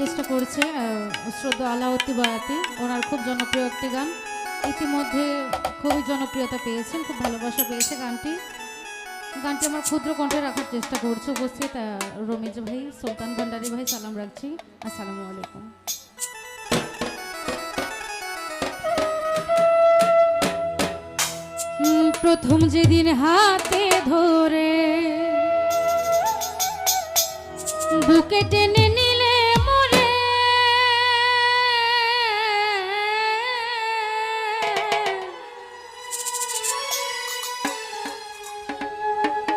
চেষ্টা করছে শ্রদ্ধা আলাউদ্দি বয়াতি ওনার খুব জনপ্রিয় একটি গান। ইতিমধ্যে খুবই জনপ্রিয়তা পেয়েছেন, খুব ভালোবাসা পেয়েছে গানটি। গানটি আমার ক্ষুদ্র কণ্ঠে রাখার চেষ্টা করছে, উপস্থিত রমিজ ভাই, সুলতান ভান্ডারি ভাই, সালাম রাখছি। আসসালামু আলাইকুম। প্রথম যেদিন হাতে ধরে বুকে টেনে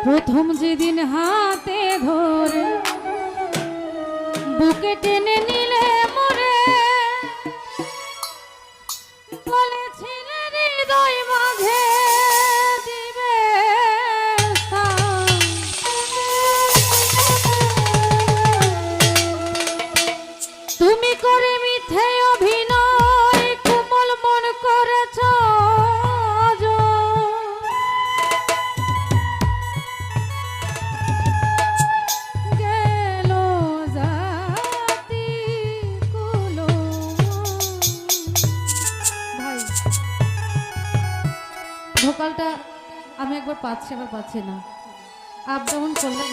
প্রথম যেদিন হাতে ধরে বুকে টেনে নিলে ভোকালটা আমি একবার পাচ্ছি, আবার পাচ্ছি না। আপ ডাউন করলে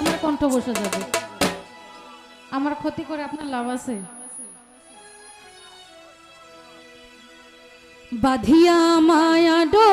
আমার কণ্ঠ বসে যাবে। আমার ক্ষতি করে আপনার লাভ আছে। বাধিয়া মায়া ডোরে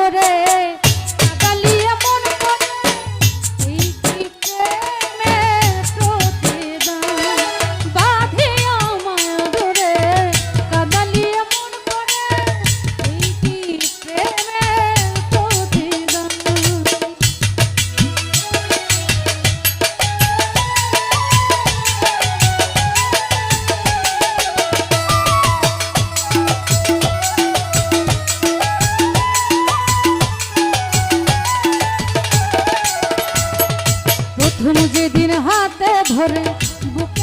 প্রথম যেদিন হাতে ধরে বুক